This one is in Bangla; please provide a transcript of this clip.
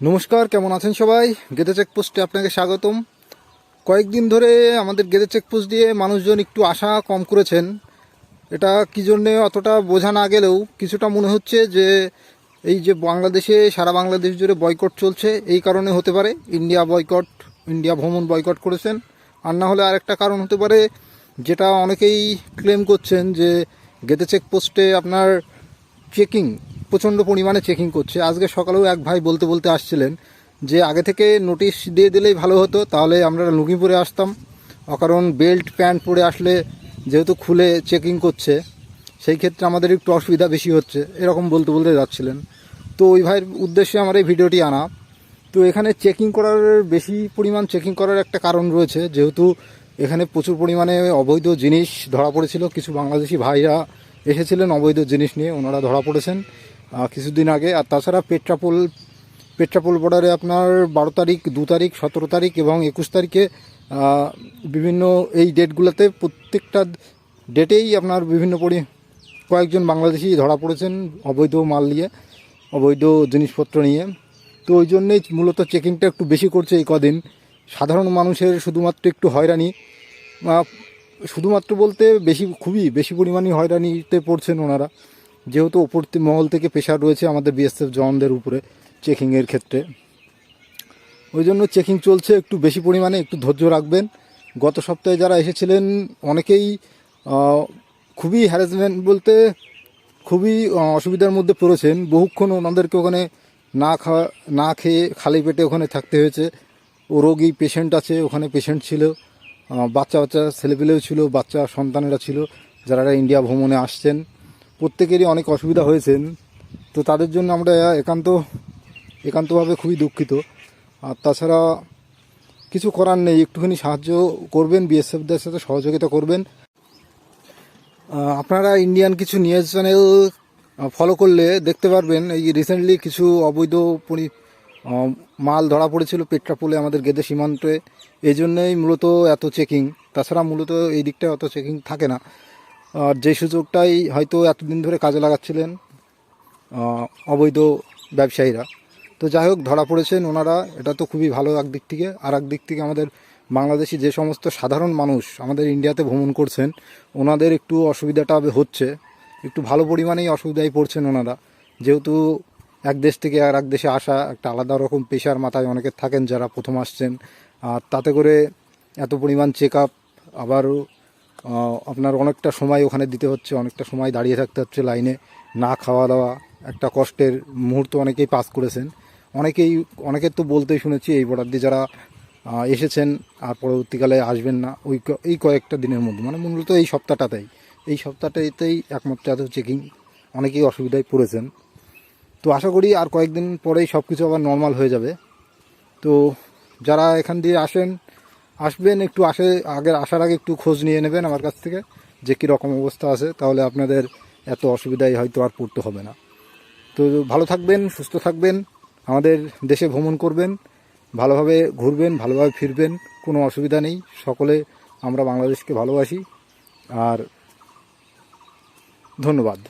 নমস্কার, কেমন আছেন সবাই? গেদে চেকপোস্টে আপনাকে স্বাগতম। কয়েকদিন ধরে আমাদের গেদে চেকপোস্ট দিয়ে মানুষজন একটু আশা কম করেছেন। এটা কী জন্যে অতটা বোঝা না গেলেও কিছুটা মনে হচ্ছে যে, এই যে বাংলাদেশে, সারা বাংলাদেশ জুড়ে বয়কট চলছে, এই কারণে হতে পারে ইন্ডিয়া বয়কট, ইন্ডিয়া ভ্রমণ বয়কট করেছেন। আর না হলে আরেকটা কারণ হতে পারে, যেটা অনেকেই ক্লেম করছেন যে, গেদে চেকপোস্টে আপনার চেকিং প্রচণ্ড পরিমাণে চেকিং করছে। আজকে সকালেও এক ভাই বলতে বলতে আসছিলেন যে, আগে থেকে নোটিশ দিয়ে দিলেই ভালো হতো, তাহলে আমরা লুঙ্গি পরে আসতাম। অকারণ বেল্ট প্যান্ট পরে আসলে যেহেতু খুলে চেকিং করছে, সেই ক্ষেত্রে আমাদের একটু অসুবিধা বেশি হচ্ছে, এরকম বলতে বলতে যাচ্ছিলেন। তো ওই ভাইয়ের উদ্দেশ্যে আমার এই ভিডিওটি আনা। তো এখানে চেকিং করার বেশি পরিমাণ চেকিং করার একটা কারণ রয়েছে, যেহেতু এখানে প্রচুর পরিমাণে অবৈধ জিনিস ধরা পড়েছিল। কিছু বাংলাদেশি ভাইরা এসেছিলেন অবৈধ জিনিস নিয়ে, ওনারা ধরা পড়েছেন। কিছুদিন আগে। আর তাছাড়া পেট্রাপোল পেট্রাপোল বর্ডারে আপনার বারো তারিখ, দু তারিখ, সতেরো তারিখ এবং একুশ তারিখে বিভিন্ন এই ডেটগুলোতে প্রত্যেকটা ডেটেই আপনার বিভিন্ন পরি, কয়েকজন বাংলাদেশি ধরা পড়েছেন অবৈধ মাল নিয়ে, অবৈধ জিনিসপত্র নিয়ে। তো ওই জন্যেই মূলত চেকিংটা একটু বেশি করছে এই কদিন। সাধারণ মানুষের শুধুমাত্র একটু হয়রানি। শুধুমাত্র বলতে বেশি, খুবই বেশি পরিমাণে হয়রানিতে পড়ছেন ওনারা। যেহেতু ওপর মহল থেকে প্রেশার রয়েছে আমাদের বিএসএফ জওয়ানদের উপরে চেকিংয়ের ক্ষেত্রে। ওই জন্য চেকিং চলছে, একটু বেশি পরিমাণে একটু ধৈর্য রাখবেন। গত সপ্তাহে যারা এসেছিলেন, অনেকেই খুবই হ্যারাসমেন্ট বলতে খুবই অসুবিধার মধ্যে পড়েছেন। বহুক্ষণ ওনাদেরকে ওখানে না খাওয়া না খেয়ে খালি পেটে ওখানে থাকতে হয়েছে। ও রোগী পেশেন্ট আছে, ওখানে পেশেন্ট ছিল। বাচ্চা বাচ্চা ছেলেপেলেও ছিল, বাচ্চা সন্তানেরা ছিল, যারা ইন্ডিয়া ভ্রমণে আসছেন। প্রত্যেকেরই অনেক অসুবিধা হয়েছেন। তো তাদের জন্য আমরা একান্ত, একান্তভাবে খুবই দুঃখিত। আর তাছাড়া কিছু করার নেই, একটুখানি সাহায্য করবেন, বিএসএফদের সাথে সহযোগিতা করবেন। আপনারা ইন্ডিয়ান কিছু নিউজ চ্যানেল ফলো করলে দেখতে পারবেন, এই রিসেন্টলি কিছু অবৈধ পরি মাল ধরা পড়েছিল পেট্রাপোলে আমাদের গেদে সীমান্তে। এই জন্যই মূলত এত চেকিং তাছাড়া মূলত এই দিকটায় অত চেকিং থাকে না। আর যে সুযোগটাই হয়তো এতদিন ধরে কাজে লাগাচ্ছিলেন অবৈধ ব্যবসায়ীরা। তো যাই হোক, ধরা পড়েছেন ওনারা, এটা তো খুবই ভালো একদিক থেকে। আর একদিক থেকে আমাদের বাংলাদেশি যে সমস্ত সাধারণ মানুষ আমাদের ইন্ডিয়াতে ভ্রমণ করছেন, ওনাদের একটু অসুবিধাটা হচ্ছে। একটু ভালো পরিমাণেই অসুবিধায় পড়ছেন ওনারা। যেহেতু এক দেশ থেকে আর এক দেশে আসা একটা আলাদা রকম পেশার মাথায় অনেকে থাকেন যারা প্রথম আসছেন। আর তাতে করে এত পরিমাণ চেক আপ আবারও আপনার অনেকটা সময় ওখানে দিতে হচ্ছে, অনেকটা সময় দাঁড়িয়ে থাকতে হচ্ছে লাইনে। না খাওয়া দাওয়া একটা কষ্টের মুহূর্ত অনেকেই পাস করেছেন। অনেকেই, অনেকের তো বলতেই শুনেছি এই বর্ডার দিয়ে যারা এসেছেন আর পরবর্তীকালে আসবেন না, ওই এই কয়েকটা দিনের মধ্যে। মানে মূলত এই সপ্তাহটাতেই। এই সপ্তাহটাতেই একমাত্র এত চেকিং অনেকেই অসুবিধায় পড়েছেন। তো আশা করি আর কয়েকদিন পরেই সব কিছু আবার নর্মাল হয়ে যাবে। তো যারা এখান দিয়ে আসেন আসবেন একটু আসে, আগের আসার আগে একটু খোঁজ নিয়ে নেবেন আমার কাছ থেকে, যে কী রকম অবস্থা আছে, তাহলে আপনাদের এত অসুবিধায় হয়তো আর পড়তে হবে না। তো ভালো থাকবেন, সুস্থ থাকবেন, আমাদের দেশে ভ্রমণ করবেন, ভালোভাবে ঘুরবেন, ভালোভাবে ফিরবেন, কোনো অসুবিধা নেই। সকলে আমরা বাংলাদেশকে ভালোবাসি, আর ধন্যবাদ।